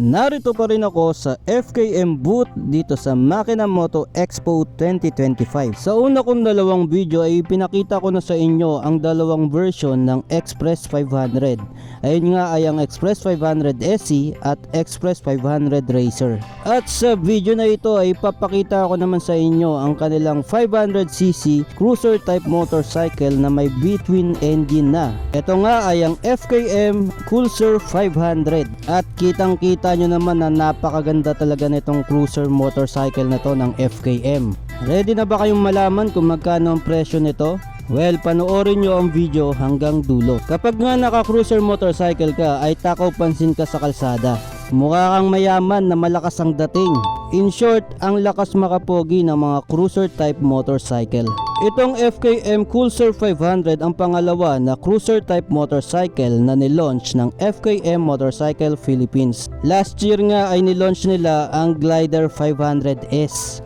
Narito pa rin ako sa FKM booth dito sa Makina Moto Expo 2025. Sa una kong dalawang video ay pinakita ko na sa inyo ang dalawang version ng Express 500. Ayun nga ay ang Express 500 SE at Express 500 Racer. At sa video na ito ay papakita ko naman sa inyo ang kanilang 500cc cruiser type motorcycle na may between engine na. Ito nga ay ang FKM Cruiser 500 at kitang kita nyo naman na napakaganda talaga nitong cruiser motorcycle na to ng FKM. Ready na ba kayong malaman kung magkano ang presyo nito? Well, panoorin nyo ang video hanggang dulo. Kapag nga naka-cruiser motorcycle ka, ay takaw pansin ka sa kalsada. Mukha kang mayaman na malakas ang dating. In short, ang lakas makapogi ng mga cruiser type motorcycle. Itong FKM Cruiser 500 ang pangalawa na cruiser type motorcycle na nilaunch ng FKM Motorcycle Philippines. Last year nga ay nilaunch nila ang Glider 500S.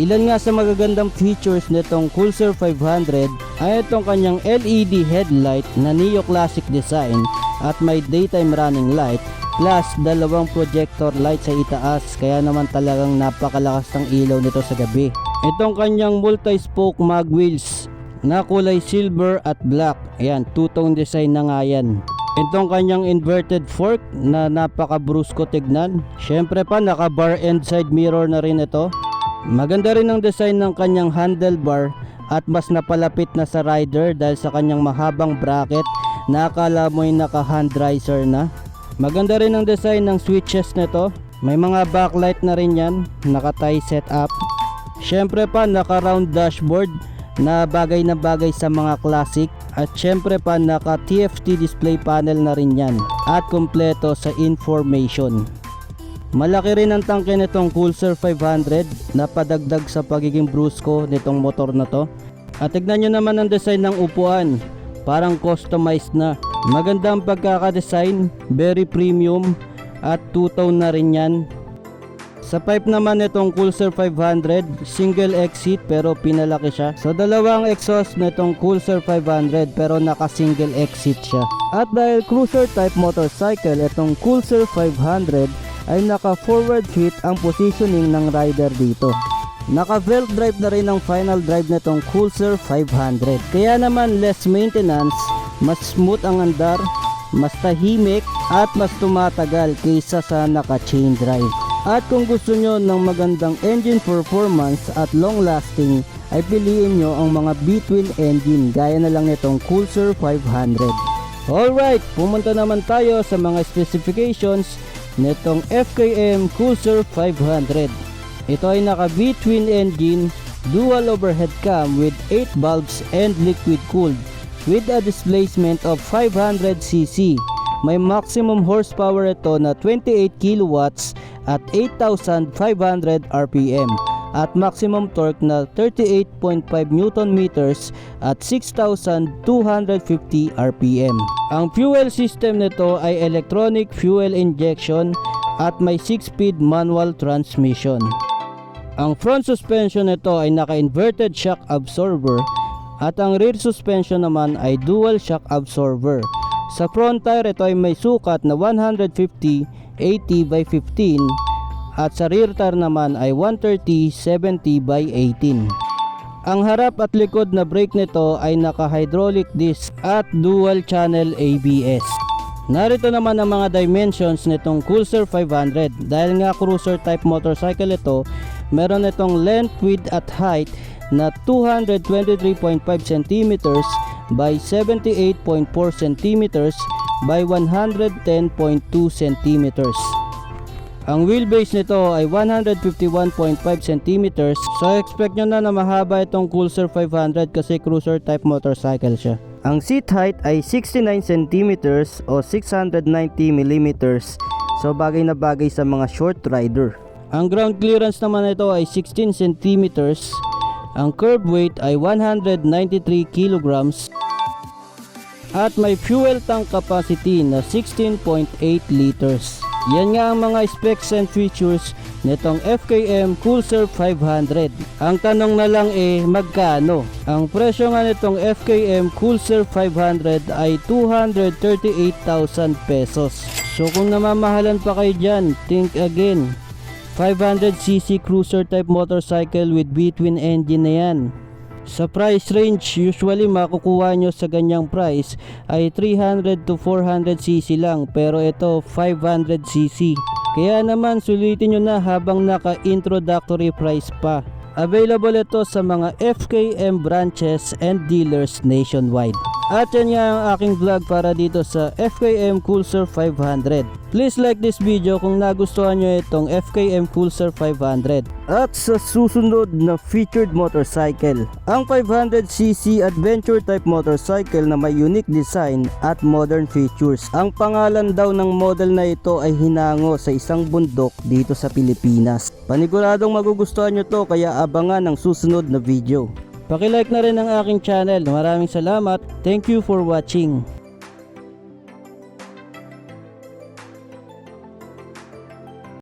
Ilan nga sa magagandang features nitong Pulsar 500 ay itong kanyang LED headlight na neo-classic design at may daytime running light plus dalawang projector light sa itaas kaya naman talagang napakalakas ng ilaw nito sa gabi. Itong kanyang multi-spoke mag wheels na kulay silver at black. Ayan, two-tone design na nga yan. Itong kanyang inverted fork na napaka-brusko tignan. Syempre pa naka bar and side mirror na rin ito. Maganda rin ang design ng kanyang handlebar at mas napalapit na sa rider dahil sa kanyang mahabang bracket na akala mo'y naka hand riser na. Maganda rin ang design ng switches nito. May mga backlight na rin yan, naka tie setup. Syempre pa naka round dashboard na bagay na bagay sa mga classic at syempre pa naka TFT display panel na rin yan at kumpleto sa information. Malaki rin ang tangke nitong Pulsar 500 na padagdag sa pagiging brusco nitong motor na to. At tignan nyo naman ang design ng upuan. Parang customized na. Maganda ang pagkakadesign, very premium at two-tone na rin yan. Sa pipe naman nitong Pulsar 500, single exit pero pinalaki siya. So dalawang exhaust nitong Pulsar 500 pero naka single exit siya. At dahil cruiser type motorcycle itong Pulsar 500 ay naka forward fit ang positioning ng rider dito. Naka belt drive na rin ang final drive nitong Pulsar 500. Kaya naman less maintenance, mas smooth ang andar, mas tahimik at mas tumatagal kaysa sa naka chain drive. At kung gusto nyo ng magandang engine performance at long lasting, ay piliin nyo ang mga between engine gaya na lang nitong Pulsar 500. Alright, pumunta naman tayo sa mga specifications nitong FKM Cruiser 500. Ito ay naka V-twin engine, dual overhead cam with 8 bulbs and liquid cooled with a displacement of 500cc. May maximum horsepower ito na 28 kilowatts at 8,500 RPM at maximum torque na 38.5 Newton meters at 6,250 RPM. Ang fuel system nito ay electronic fuel injection at may 6-speed manual transmission. Ang front suspension nito ay naka-inverted shock absorber at ang rear suspension naman ay dual shock absorber. Sa front tire ito ay may sukat na 150 80 by 15 at sa rear tire naman ay 130 70 by 18. Ang harap at likod na brake nito ay naka hydraulic disc at dual channel ABS. Narito naman ang mga dimensions nitong Cruiser 500 dahil nga cruiser type motorcycle ito meron itong length, width at height na 223.5 cm by 78.4 cm by 110.2 cm. Ang wheelbase nito ay 151.5 cm so expect nyo na na mahaba itong Cruiser 500 kasi cruiser type motorcycle siya. Ang seat height ay 69 cm o 690 mm so bagay na bagay sa mga short rider. Ang ground clearance naman nito ay 16 cm ang curb weight ay 193 kilograms at may fuel tank capacity na 16.8 liters. Yan nga ang mga specs and features nitong FKM Coolsurf 500. Ang tanong na lang eh magkano? Ang presyo nga nitong FKM Coolsurf 500 ay 238,000 pesos. So kung namamahalan pa kayo dyan, think again. 500cc cruiser type motorcycle with between engine na yan. Sa price range, usually makukuha nyo sa ganyang price ay 300 to 400cc lang pero ito 500cc. Kaya naman sulitin nyo na habang naka-introductory price pa. Available ito sa mga FKM branches and dealers nationwide. At yan nga ang aking vlog para dito sa FKM Coolsurf 500. Please like this video kung nagustuhan nyo itong FKM Coolsurf 500. At sa susunod na featured motorcycle, ang 500cc adventure type motorcycle na may unique design at modern features. Ang pangalan daw ng model na ito ay hinango sa isang bundok dito sa Pilipinas. Paniguradong magugustuhan nyo to kaya abangan ang susunod na video. Pakilike na rin ang aking channel. Maraming salamat. Thank you for watching.